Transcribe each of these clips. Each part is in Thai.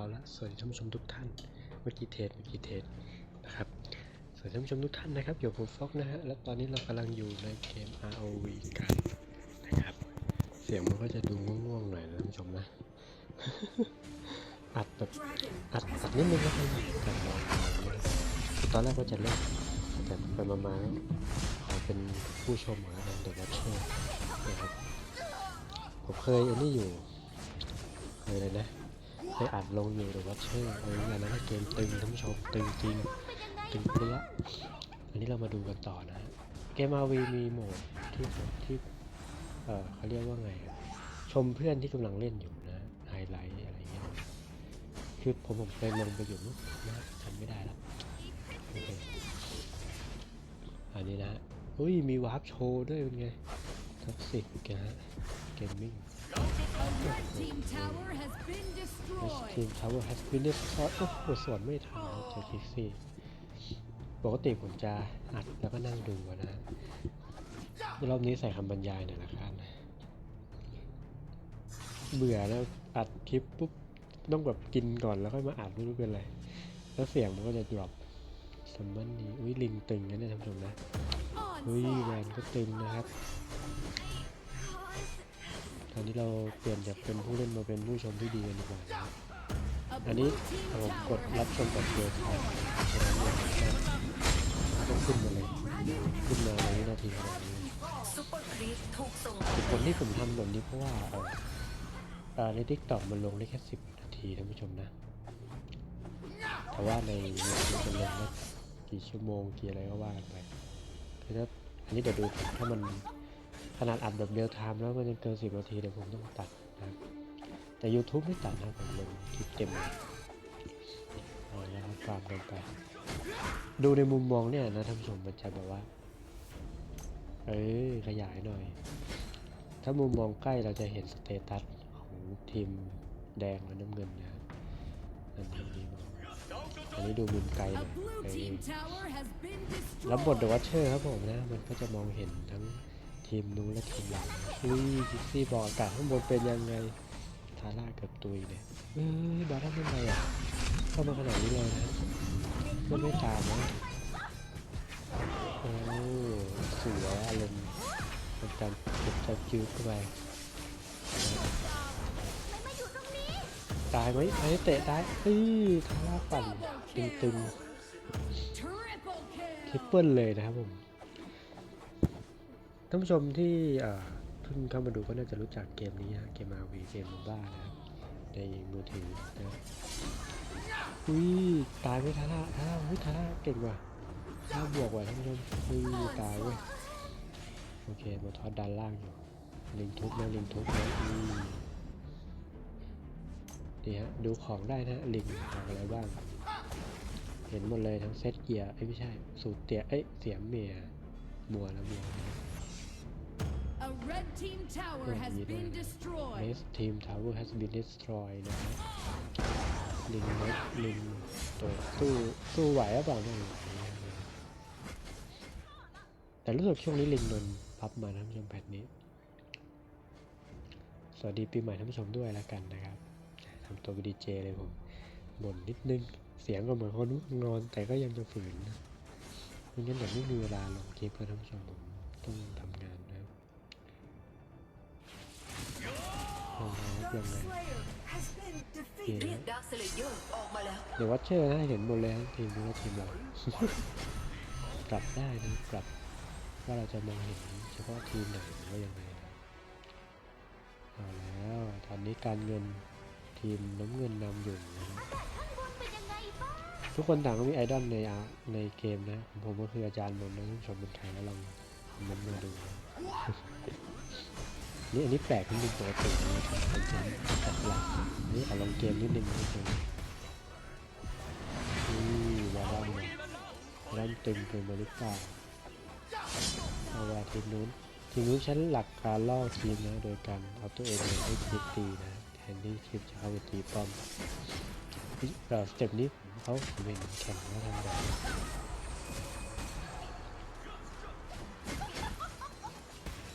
เอาละสวัสดีท่านผู้ชมทุกท่านเมื่อกี้เทสเมื่อกี้เทสนะครับสวัสดีท่านผู้ชมทุกท่านนะครับอยู่บผมฟอกนะฮะและตอนนี้เรากำลังอยู่ในเกม ROV กันนะครับ เสียงมันก็จะดูง่วงๆหน่อยนะท่านผู้ชมนะอัดแบบอัดอัดนิดนึงแล้วกันแต่รอตอนแรกก็จะเล่นแต่ไปมาๆแล้วขอเป็นผู้ชมเหมือนเดี๋ยววัชเชอร์นะครับผมเคยอันนี้อยู่เคยเลยนะ เคยอัดลงอยู่เดี๋ยววัชเชอร์เอออันนั้นนะเกมตึงท่านผู้ชมตึงจริงตึงเปรี้ยอันนี้เรามาดูกันต่อนะฮะเกมอาวีมีโหมดที่ที่เออเขาเรียกว่าไง ชมเพื่อนที่กำลังเล่นอยู่นะไฮไลท์อะไรเงี้ยคือผมผมเคยลงไปอยู่นู้นนะจำไม่ได้แล้วโอเคอันนี้นะฮะอุ้ยมีวาร์ปโชว์ด้วยเป็นไงท็อกซิกนะฮะเกมมิ่ง ที destroyed. มทาวเวอร์แฮสบินเนสซอสโอ้โหสวนไม่ทันนะเจอคิกซี่ ปกติผมจะอัดแล้วก็นั่งดูอะนะรอบนี้ใส่คำบรรยายหน่อยละกันนะเบื่อแล้วอัดคลิปปุ๊บต้องแบบกินก่อนแล้วค่อยมาอัดไม่รู้เป็นไรแล้วเสียงมันก็จะดรอปสมมันนี้อุ้ยลิงตึงนะเนี่ยท่านผู้ชมนะอุ้ยแวนก็ตึงนะครับ ตอนนี้เราเปลี่ยนจากเป็นผู้เล่นมาเป็นผู้ชมที่ดีกันดีกว่าอันนี้ผมกดรับชมแบบเดียวกันฉะนั้นเนี่ยก็ขึ้นมาเลยขึ้นมาในวินาทีขนาดนี้ซุปเปอร์ครีปถูกส่งเหตุผลที่ผมทำแบบนี้เพราะว่าเออเอ่อในทิกตอกมันลงได้แค่สิบนาทีท่านผู้ชมนะ แต่ว่าในเน็ตมันจะลงได้กี่ชั่วโมงกี่อะไรก็ว่ากันไปคือถ้าอันนี้เดี๋ยวดูถ้ามัน ขนาดอัดแบบเรียลไทม์แล้วมันยังเกินสิบนาทีเดี๋ยวผมต้องตัดนะครับแต่ YouTube ไม่ตัดนะผมลงคลิปเต็มเลยเอาแล้วครับความกันไป ดูในมุมมองเนี่ยนะท่านผู้ชมมันจะแบบว่า เอ้ยขยายหน่อย ถ้ามุมมองใกล้เราจะเห็นสเตตัสของทีมแดงและน้ำเงินนะอันนี้ดีมากอันนี้ดูมุมไกลห A น่อย blue เอ้ย team tower has been รับบทเดอะ destroyed. วัชเชอร์ครับผมนะ มันก็จะมองเห็นทั้ง ทีมนู้นและทีมหลังอุ้ยจิกซี่บอกอากาศข้างบนเป็นยังไงทาร่าเกือบตุยเลยเอ้ยบาร์ทำยังไงอะเข้ามาขนาดนี้เลยนะก็ไม่ตามนะโอ้สวยอารมณ์เป็นการเก็บจับคิวเข้าไปตายไหมไอ้เตะตายเฮ้ยทาร่าปั่นตึงๆ Triple ทริป kill. เปิลเลยนะครับผม ท่านผู้ชมที่เอ่อเข้ามาดูก็น่าจะรู้จักเกมนี้ฮะเกม RV เกมมบ้านะในมือถือนะอุ้ยตายไหมทาร่าทาร่าอุ้ยทาร่าเก่งว่ะทาร่าบวกว่ะท่านผู้ชมอุ้ยตายเว้ยโอเคมาทอดด้านล่างอยู่ลิงทุบนะลิงทุบนะอืมนี่ฮะดูของได้นะลิงของอะไรบ้าง เห็นหมดเลยทั้งเซตเกียร์เอ้ยไม่ใช่สูตรเตียเอ้ยเสียมเมียมัวแล้วมัว A red team tower has been เ destroyed. นสทีมทาวเวอร์ has been destroyed นะครับลิงนกลิงตัวสู้สู้ไหวหรือเปล่าไม่รู้แต่รู้สึกช่วงนี้ลิงโดนพับมานะท่านผู้ชมแพทนี้ สวัสดีปีใหม่ท่านผู้ชมด้วยแล้วกันนะครับทำตัวเป็นดีเจเลยผมบ่นนิดนึง เสียงก็เหมือนคนนอนแต่ก็ยังจะฝืนนะไม่งั้นเดี๋ยวไม่มีเวลาลงคลิปเพื่อท่านผู้ชมผมต้องทำงาน ยังไงยังไงเรียกดาร์คสเลเยอร์ออกมาแล้วเดี๋ยววัชเชอร์นะเห็นหมดเลยทั้งทีมนี้และทีมเรากลับได้นะกลับว่าเราจะมองเห็นเฉพาะทีมไหนหรือว่ายังไงนะเอาแล้วตอนนี้การเงินทีมน้ำเงินนำอยู่นะทุกคนต่างก็มีไอดอลในอาในเกมนะของผมก็คืออาจารย์นนท์นะท่านผู้ชมเป็นใครแล้วลองคอมเมนต์มาดู นี่อันนี้แปลกนิดนึงปกตินะผมจะตัดหลักนนี่เอาลองเกมนิดนึงนะคุณนี่วารัมนรัมตึงเกินไปหรือเปล่าเอาว่าทีมนู้นทีมนู้นใช้หลักการล่อทีมนะโดยการเอาตัวเองลงให้คลิปตีนะแทนที่คลิปจะเข้าไปตีป้อมเออสเต็ปนี้เขาเห็นแข่งแล้วทำแบบ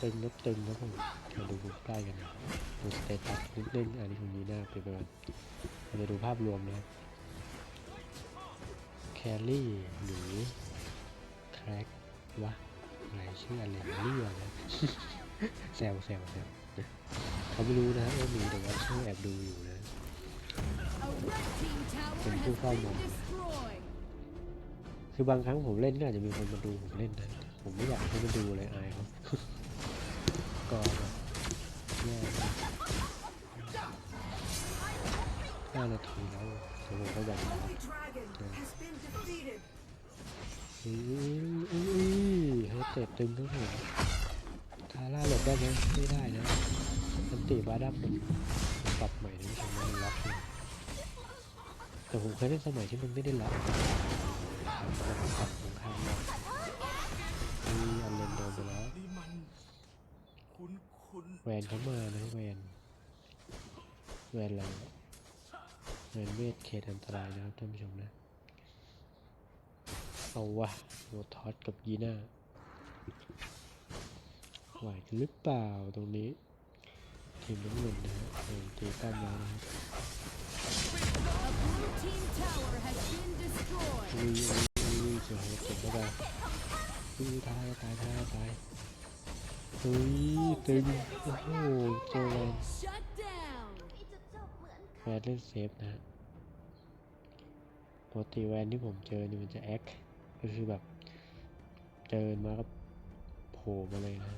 ตึงนับตึงนะผมมาดูใกล้กันดูสเตตัสนิดนึงอันนี้ผมมีหน้าไปประมาณเราจะดูภาพรวมนะครับแคลรี่หรือแคร็กวะอะไรชื่ออะไรเรียนะแซวแซวแซวเขาไม่รู้นะว่ามีแต่ว่าช่วยแอบดูอยู่นะเป็นผู้เข้ามา destroyed. คือบางครั้งผมเล่นก็อาจจะมีคนมาดูผมเล่นนะ ผมไม่อยากให้มาดูเลยอายเขา ก็แบบแย่มากห้านาทีแล้วเดี๋ยวผมก็แบ่งแล้ว Dragon has been defeated อุ้ยอุ้ยให้เตะตึงทั้งหัวทาร่าหลบได้ไหมไม่ได้นะมันตีบาดับมันมันปรับใหม่นะไม่ใช่ว่ามันล็อกเลยแต่ผมเคยเล่นสมัยที่มันไม่ได้ล็อกครับมันปรับตรงข้ามล็อกมีอันเลนโดนไปแล้ว นี่นคุณแวนเขามานะแวนแวนอะไรแวนเวทเขตอันตรายนะครับท่านผู้ชมนะ เอาวะโรทอสกับยีน่าไหวกันหรือเปล่าตรงนี้ ทีมน้ำเงินนะฮะเออตีกล้ามมานะครับ A blue team tower has been destroyed. อุ้ยอุ้ยอุ้ยเสียหัวเจ็บเข้าไปอุ้ยตายตายตายตาย เฮ้ยตึงโอ้โหเจอแวนแวนเล่นเซฟนะปกติแวนที่ผมเจอนี่มันจะแอคก็คือแบบเจอมาก็โผล่มาเลยนะ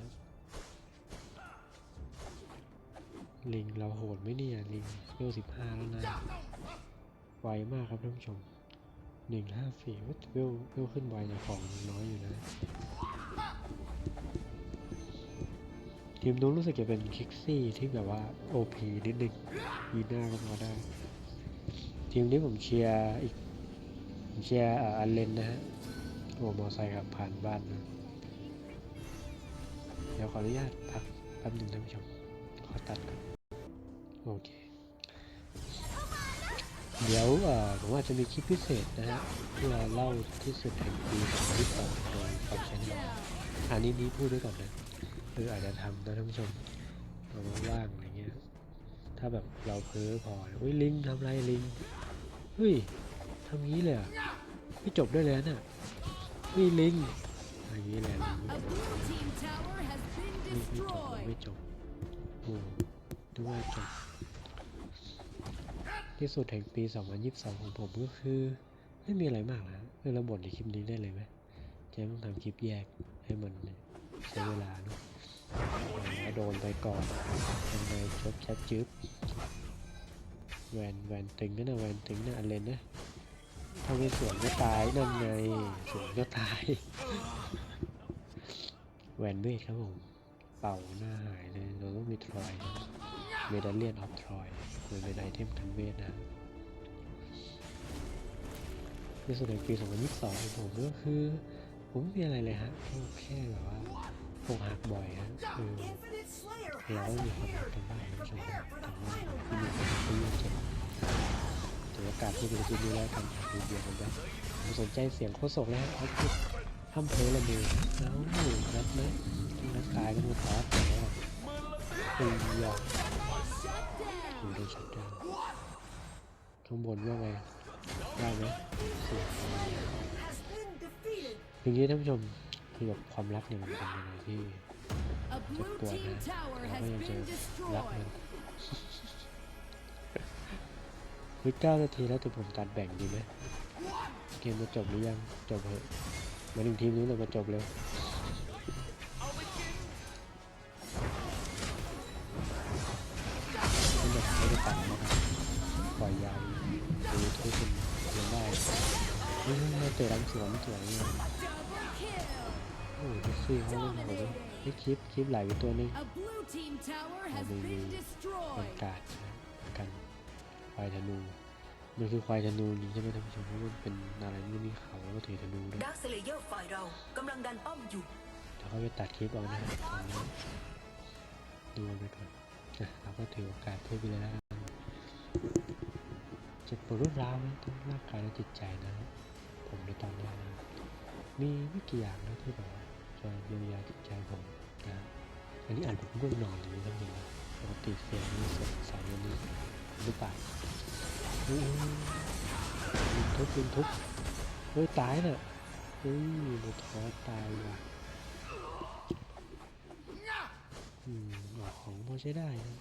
ลิงเราโหดไหมเนี่ยลิงเวลสิบห้าแล้วนะไวมากครับท่านผู้ชมหนึ่งห้าสี่เวลเวลขึ้นไวนะของน้อยอยู่นะ ทีมนู้นรู้สึกจะเป็นคิกซี่ที่แบบว่าโอพีนิดนึงยีน่าก็พอได้ ทีมนี้ผมเชียร์อีกผมเชียร์อันเลนนะฮะโอ้มอไซค์ขับผ่านบ้านนะเดี๋ยวขออนุญาตพักแป๊บหนึ่งท่านผู้ชม ขอตัดก่อนโอเค เดี๋ยวเอ่อผมอาจจะมีคลิปพิเศษนะฮะเพื่อเล่าที่สุดแห่งปี2022โดยฟอกชแนลอันนี้นี้พูดด้วยก่อนนะ คืออาจจะทำนะท่านผู้ชมเราว่างอะไรเงี้ย ถ้าแบบเราเพ้อพอเฮ้ยลิงทำไรลิงเฮ้ยทำงี้เลยอะไม่จบได้เลยนะนี่ยเฮ้ยลิงอย่างนี้แหละลิงไม่จบไม่จบโอ้ดูว่าจบที่สุดแห่งปี 2022 ของผมก็คือ ไม่มีอะไรมากนะคือเราบ่นในคลิปนี้ได้เลยไหมจะต้องทำคลิปแยกให้มันใช้เวลาเนอะ โดนไปก่อนยังไงชดชัดจึ๊บแวนแวนตึงน่ะแวนตึงนะอันเลนนะถ้าไม่สวนก็ตายนั่นไงสวนก็ตายแวนเวทครับผมเป่าหน้าหายเลยเราต้องมีทรอยเมดัลเลียนออฟทรอยมันเป็นไอเทมทางเวทนะในส่วนในปี 2022ของผมก็คือ ผมไม่มีอะไรเลยฮะแค่แบบว่า อกหักบ่อยฮะคือ Infinite Slayer เรา has ก็มีความรักกันบ้างนะชม Prepare for แต่ the ว่า final ที่มีคนที่เจ็บถือโอกาสที่เป็นคลิปนี้แลกันดูเบียร์กันบ้างผมสนใจเสียงโคตรสกแล้วเขาพูดห้ามเพลละมือเอ้านัดไหมนัดกายก็มือขอแต่ว่าตีหยอก Shut หรือ down. โดนชัดดาวน์ข้างบนว่าไงได้ไหมสียอย่างนี้ท่านผู้ชม คือแบบความรักเนี่ยมันเป็นอะไรที่เจ็บ blue ปวนะ tower เรา has ก็ยังจะรักมัน destroyed. คือเก้านาทีแล้วแต่ผมตัดแบ่งดีไหมเกมจะจบหรือยังจบเหอะมาถึงทีมนู้นเลยมาจบเร็วไม่แบบไม่ได้ตัดนะครับปล่อยยาวดูทุกคนเรียนได้เฮ้ยเราเตะรังสวนสวยเนี่ย โอ้ยพิซซี่เขาเล่นโหดเลยไอ้ยคลิปคลิปไหลไปตัวนึง A blue team tower has Maybe been เป็น destroyed. กาดนะกันควายธนูมันคือควายธนูนี่ใช่ไหมท่านผู้ชมเพราะมันเป็นอะไรไม่มีเขาแล้วก็ถือธนูด้วยดักสเลเยอร์ฝ่ายเรากำลังดันป้อมอยู่เดี๋ยวเขาไปตัดคลิปเอานะฮะตอนนี้ดูไปก่อนนะเราก็ถือโอกาสพูดไปเลยแล้วกันเจ็บปวดรุนแรงนะทั้งร่างกายและจิตใจนะผมในตอนนี้นะมีไม่กี่อย่างนะที่แบบว่า จะเยียวยาจิตใจผมนะอันนี้อ่านผมง่วงนอนเลยนะท่านผู้ชมนะปกติเสียงนี้สดใสอันนี้หรือเปล่าเฮ้ยลิงทุบลิงทุบเฮ้ยตายน่ะเฮ้ยมันท้อตายว่ะอืมออกของพอใช้ได้นะ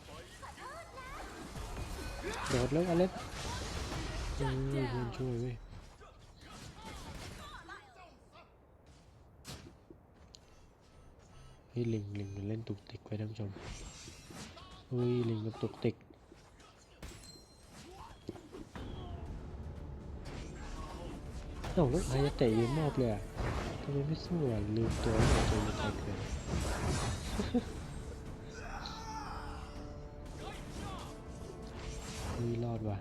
โดดแล้วอเล็กเออเพื่อนช่วยเว้ย ฮ้ยลิงลิงมันเล่นตุกติกไว้ท่านผู้ชมเฮ้ยลิงมันตุกติกเอ้าแล้วใครจะเตะยืนมอบเลยอะทำไมไม่สู้อะลืมตัวว่าตัวมันใครเกินเฮ้ยรอดว่ะ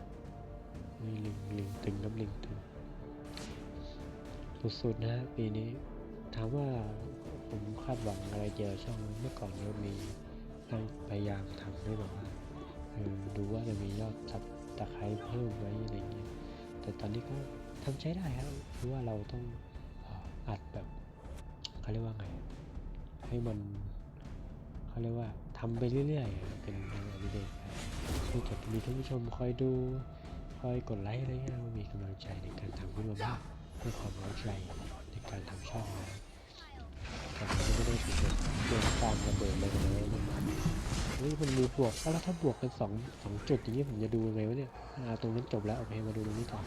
เฮ้ยลิงลิงตึงน้ำลิงตึงสุดๆนะปีนี้ถามว่า ผมคาดหวังอะไรเจอช่องเมื่อก่อนเรามีตั้งพยายามทำให้แบบว่าเออดูว่าจะมียอดสับตะไคร้เพิ่มไหมอะไรเงี้ยแต่ตอนนี้ก็ทำใช้ได้ครับคือว่าเราต้องอัดแบบเขาเรียกว่าไง ให้มันเขาเรียกว่าทำไปเรื่อยๆ เป็นงานอดิเรกครับคือจะมีท่านผู้ชมคอยดูคอยกดไลค์อะไรเงี้ยมีกำลังใจในการทำขึ้นมามากเพื่อความร้อนใจในการทำช่องนะ แต่มันก็ไม่ได้ถึงกับโดนตามระเบิดเลยนะมันเฮ้ยมันมีบวกแล้วถ้าบวกกันสองสองจุดอย่างนี้ผมจะดูยังไงวะเนี่ยอ่าตรงนั้นจบแล้วโอเคมาดูตรงนี้ต่อ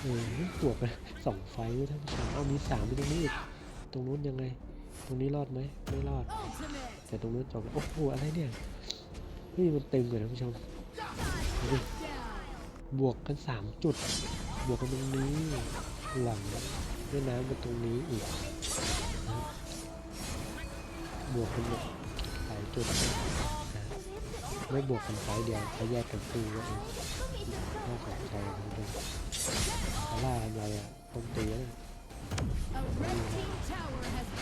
เออนี่บวกกันสองไฟด้วยท่านผู้ชมเอามีสามไปตรงนี้อีกตรงนู้นยังไง ตรงนี้รอดไหมไม่รอด แต่ตรงนู้นจบแล้วโอ้โหอะไรเนี่ยเฮ้ยมันเตึงกว่าท่านผู้ชมบวกกันสามจุด บวกกันตรงนี้หลังแม่น้ำกันตรงนี้อีก บวกกันแบบหลายจุดนะไม่บวกกันไฟเดียวเขาแยกกันสู้ว่าเองน่าสนใจนะท่านผู้ชมเขาล่าทำอะไรอะต้มตีแล้วเนี่ย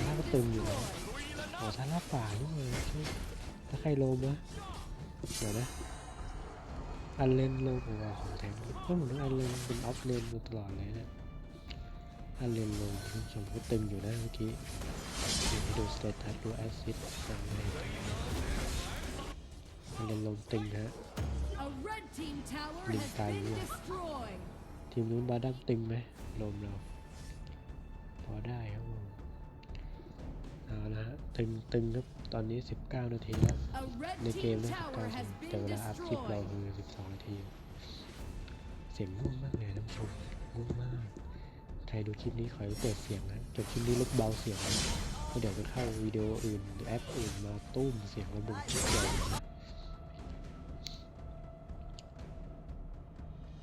ถ้าก็ตึมอยู่นะ destroyed. อ๋อถ้ารับป่านี่เลยถ้าใครโลมนะเดี๋ยวนะอันเลนโลมของว่าของแทงเพราะผมต้องอันเลนเป็นออฟเลนมาตลอดเลยเนะ อันเลนลมท่านผู้ชมก็ตึงอยู่นะเมื่อกี้ดูให้ดูสเตตัสดูแอซิดอะไรอันเลนโลมตึงฮะ A red team tower Linh has tay been luôn. destroyed. ทีมนู้นบาดั้มตึงไหมลมเราพอได้ครับผมเอาละฮะตึงตึงครับตอนนี้ 19 นาทีแล้วในเกมนะ tower 19 has แต่เวลาอัพคลิปเราคือ 12 นาที เสียงง่วงมากเลยท่านผู้ชมง่วงมาก ใครดูคลิปนี้ขอให้เปิดเสียงนะจบคลิปนี้ลดเบาเสียงนะเพราะเดี๋ยวจะเข้าวิดีโออื่นหรือแอปอื่นมาตุ้มเสียงระเบิดทุกอย่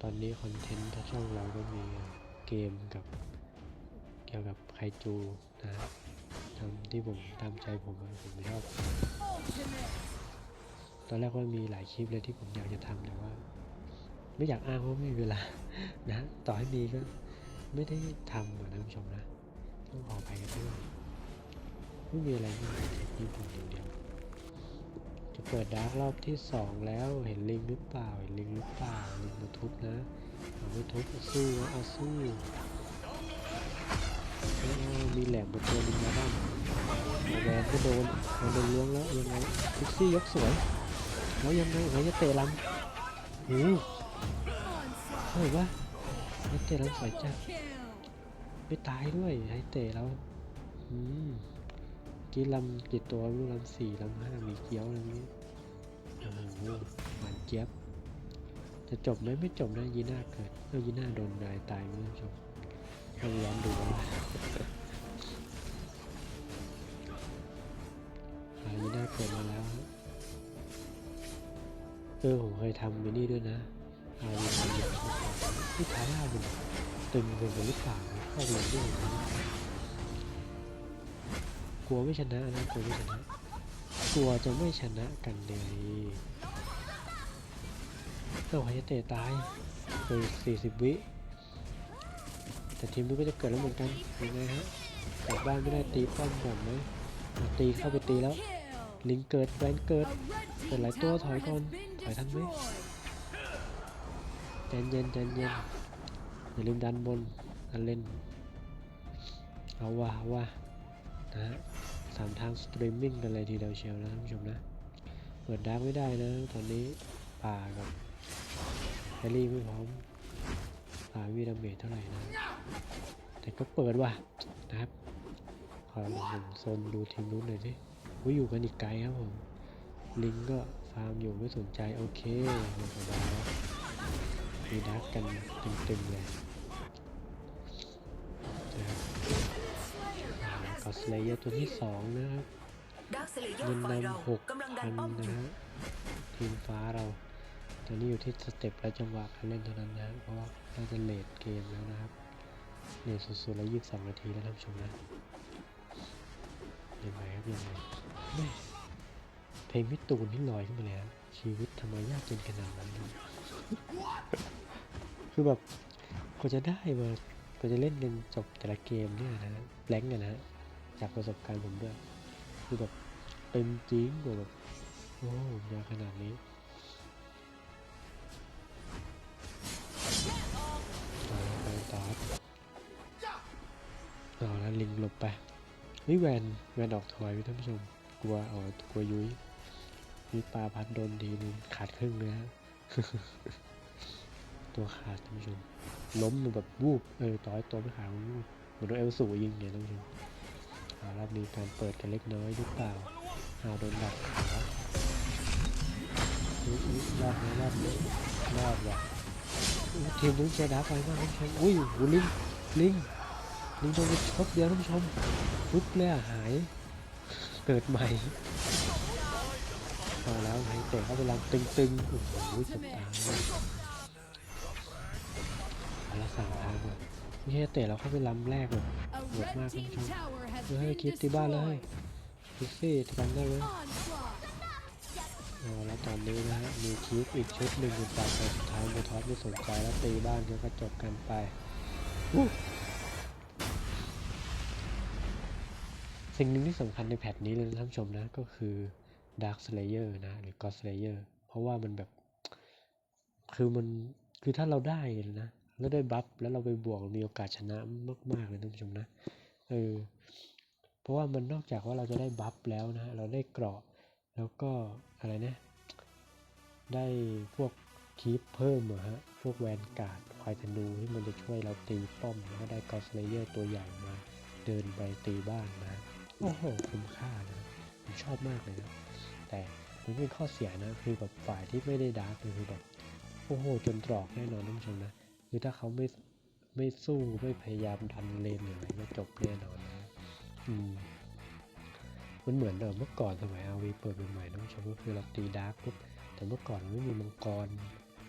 ตอนนี้คอนเทนต์ถ้าช่องเราก็มีเกมกับเกี่ยวกับไคจูนะทำที่ผมตามใจผมผมชอบตอนแรกว่ามีหลายคลิปเลยที่ผมอยากจะทำแต่ว่า ไม่อยากอ้างว่าไม่มีเวลานะ ต่อให้มีก็ ไม่ได้ทำนะท่านผู้ชมนะ ต้องขอไปกันด้วยไม่มีอะไรมากเทคนิคอย่างเดียวจะเปิดดาร์กรอบที่สองแล้วเห็นลิงหรือเปล่าเห็นลิงหรือเปล่าลิงมาทุบนะเอาไม่ทุบเอาสู้นะเอาสู้มีแหลมบนตัวลิงมาบ้างเอาแวนก็โดนเอาโดนล้วงแล้วยังไงทุกซี่ยกสวยแล้วยังไงเขาจะเตะลำโอ้โห Onslaught. เฮ้ยว่าเขาเตะลำสวยจัด Kill. ไม่ตายด้วยให้เตะแล้วอืมกี่ลำกี่ตัวรู้ลำสี่ลำห้ามีเกี้ยวอะไรนี้โอ้โหหวานเจี๊ยบ จะจบไหมไม่จบนะยีน่าเกิดเออยีน่าโดนนายตายไม่ชมต้องย้อนดูว่าอ่ายีน่าเกิดมาแล้วเออผมเคยทำมินี่ด้วยนะอาวีทำอย่างที่ทาร่ามันตึงเกินหรือเปล่า เข้าลงด้วยกลัวไม่ชนะนะกลัวไม่ชนะกลัวจะไม่ชนะกันเลยเอ้าไฮเตะตายเลย40วิแต่ทีมนู้ก็จะเกิดแล้วเหมือนกันยังไงฮะกลับบ้านไม่ได้ตีป้อมก่อนไหมตีเข้าไปตีแล้ว ลิงเกิดแวนเกิด A red Phải team lại tua tower thôi has con. been Phải thắng mấy. destroyed. ใจเย็นใจเย็นอย่าลืมดันบนอันเล่น เอาว่ะเอาว่ะนะฮะสามทางสตรีมมิ่งกันเลยทีเดียวเชียวนะท่านผู้ชมนะ เปิดดาร์กไม่ได้นะตอนนี้ป่ากับแฮร์รี่ไม่พร้อมฟ้ามีดาเมจเท่าไหร่นะ แต่ก็เปิดว่ะนะครับขอลองผมโซนดูทีมนู้นหน่อยสิอุ้ยอยู่กันอีกไกลครับผม ลิงก็ฟาร์มอยู่ไม่สนใจ โอเคลงมาแล้วมีดักกันตึงๆเลย กอสเลเยอร์ตัวที่สองนะครับดาร์คสเลเยอเงินร์ฝ่ายเรานำหกกำลังดัพันนป้อมอนะยู่ฮะทีมฟ้าเราตอนนี้อยู่ที่สเต็ปและจังหวะการเล่นเท่านั้นนะเพราะว่าน่าจะเลทเกมแล้วนะครับเลทสุดๆแล้วยี่สิบสองนาทีแล้วท่านผู้ชมนะยังไงครับยังไงแม่เพลงพี่ตูนที่ลอยขึ้นมาแล้วชีวิตทำไมยากจนขนาดนั้นเลยคือแบบกว่าจะได้มากว่าจะเล่นกันจบแต่ละเกมเนี่ยนะแบงก์กันนะ จากประสบการณ์ผมด้วยคือแบบเป็นจริงกว่าแบบโอ้ยาขนาดนี้เอาละไปต่อเอาละลิงหลบไปเฮ้ยแวนแวนออกถอยท่านผู้ชม กลัวอ๋อกลัวยุ้ยมีปลาพัดโดนทีนึงขาดครึ่งเลยฮะตัวขาดท่านผู้ชมล้มลงแบบวูบเออต่อยตัวไม่ขาดวูบเหมือนโดนเอลสูยิงเนี่ยท่านผู้ชม เอาละมีการเปิดกันเล็กน้อยหรือเปล่าเอาโดนดักขาอุ๊ยรอดไหมรอดไหมรอดว่ะทีมนู้นเชียร์ดักไปมากท่านผู้อุ้ยโหลิงลิงลิงโดนไปชกเดียวท่านผู้ชมฟุ๊บเลยหายเกิดใหม่เอาแล้วไงเตะเขาไปลำตึงๆโอ้โหเกือบตายเอาละสามทางว่ะ ไม่ใช่เตะเราเข้าไปลำแรกแบบ A Vượt red ma team con chim. tower has เฮ้ย been คิดที่บ้านเลย destroyed. พิซซี่ทำได้ไหม Onslaught. เอาแล้วตอนนี้นะฮะมีคลิปอีกชุดหนึ่งเป็นจากสุดท้ายโมทอสไม่สนใจแล้วตีบ้านก็กระจบกันไปอู้สิ่งหนึ่งที่สำคัญในแพทนี้เลยนะท่านผู้ชมนะก็คือ Dark Slayer นะหรือ God Slayer เพราะว่ามันแบบ คือมันคือถ้าเราได้นะ แล้วได้บัฟแล้วเราไปบวกมีโอกาสชนะมาก ๆ เลยท่านผู้ชมนะเออเพราะว่ามันนอกจากว่าเราจะได้บัฟแล้วนะ เราได้เกราะแล้วก็อะไรนะ ได้พวกคีปเพิ่มอะฮะพวกแวนการ์ดควายธนูที่มันจะช่วยเราตีป้อมแล้วก็ได้กอสเลเยอร์ตัวใหญ่มา เดินไปตีบ้านนะโอ้โหคุ้มค่านะผมชอบมากเลยนะแต่มันเป็นข้อเสียนะคือแบบฝ่ายที่ไม่ได้ดาร์กคือแบบโอ้โหจนตรอกแน่นอนท่านผู้ชมนะ คือถ้าเขาไม่ไม่สู้ไม่พยายามดันเลนหรืออะไรก็จบแน่นอนนะอืมมันเหมือนเดิมเมื่อก่อนสมัยอาวีเปิดใหม่ๆน้องชมก็คือเราตีดาร์กปุ๊บแต่เมื่อก่อนไม่มีมังกร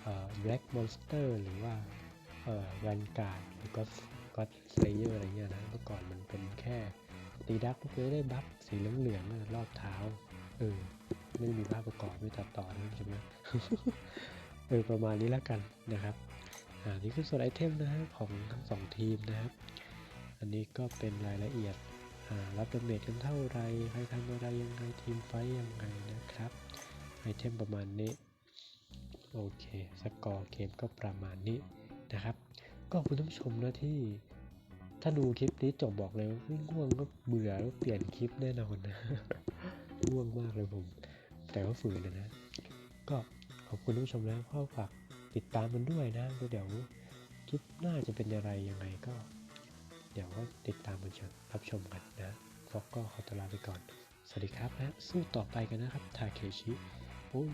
เอ่อแบล็กมอนสเตอร์หรือว่าเอ่อแวนการ์ดหรือก็ก็สเลเยอร์อะไรเงี้ยนะเมื่อก่อนมันเป็นแค่ตีดาร์กปุ๊บก็ได้บัฟสีเหลืองๆอะรอบเท้าเออไม่มีภาพประกอบไม่ตัดต่อนะใช่ไหมเออประมาณนี้แล้วกันนะครับานี่คือส่วนไอเทมนะฮะของทั้งสองทีมนะครับ อันนี้ก็เป็นรายละเอียดรับดาเมจกันเท่าไรใครทำอะไรยังไงทีมไฟยังไงนะครับไอเทมประมาณนี้ โอเค สกอร์เกมก็ประมาณนี้นะครับ ก็ขอบคุณท่านผู้ชมนะที่ถ้าดูคลิปนี้จบบอกเลยว่าม่ง่วงก็เบื่อแล้วเปลี่ยนคลิปแน่นอนนะง่วงมากเลยผม แต่ก็ฝืนนะนะ ก็ขอบคุณท่านผู้ชมนะก็ฝาก ติดตามมันด้วยนะเดี๋ยวคลิปหน้าจะเป็นอะไรยังไงก็ เดี๋ยวก็ติดตามมันชมรับชมกันนะฟอกก็ขอตลาไปก่อน สวัสดีครับนะสู้ต่อไปกันนะครับทาเคชิโอ้ย